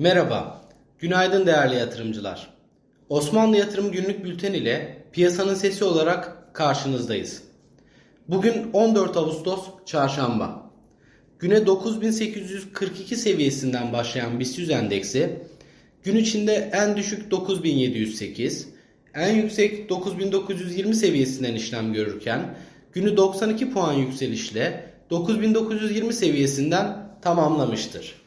Merhaba, günaydın değerli yatırımcılar. Osmanlı Yatırım Günlük Bülten ile piyasanın sesi olarak karşınızdayız. Bugün 14 Ağustos Çarşamba. Güne 9842 seviyesinden başlayan BIST 100 endeksi gün içinde en düşük 9708, en yüksek 9920 seviyesinden işlem görürken günü 92 puan yükselişle 9920 seviyesinden tamamlamıştır.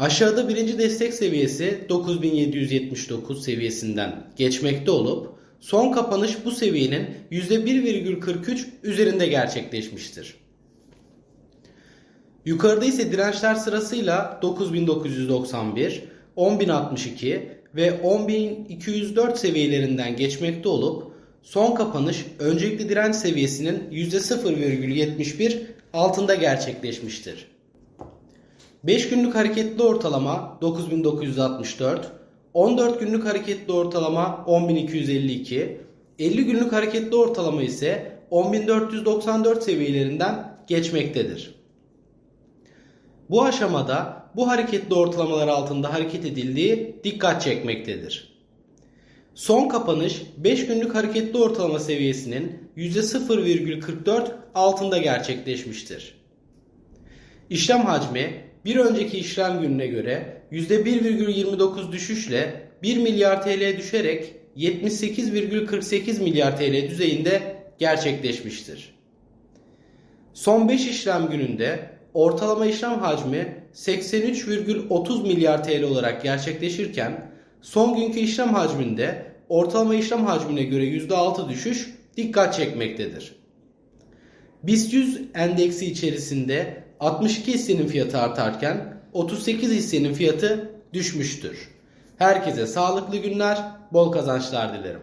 Aşağıda birinci destek seviyesi 9779 seviyesinden geçmekte olup son kapanış bu seviyenin %1,43 üzerinde gerçekleşmiştir. Yukarıda ise dirençler sırasıyla 9991, 10062 ve 10204 seviyelerinden geçmekte olup son kapanış öncelikli direnç seviyesinin %0,71 altında gerçekleşmiştir. 5 günlük hareketli ortalama 9964, 14 günlük hareketli ortalama 10252, 50 günlük hareketli ortalama ise 10494 seviyelerinden geçmektedir. Bu aşamada bu hareketli ortalamalar altında hareket edildiği dikkat çekmektedir. Son kapanış 5 günlük hareketli ortalama seviyesinin %0,44 altında gerçekleşmiştir. İşlem hacmi bir önceki işlem gününe göre %1,29 düşüşle 1 milyar TL düşerek 78,48 milyar TL düzeyinde gerçekleşmiştir. Son 5 işlem gününde ortalama işlem hacmi 83,30 milyar TL olarak gerçekleşirken son günkü işlem hacminde ortalama işlem hacmine göre %6 düşüş dikkat çekmektedir. BIST 100 endeksi içerisinde 62 hissenin fiyatı artarken 38 hissenin fiyatı düşmüştür. Herkese sağlıklı günler, bol kazançlar dilerim.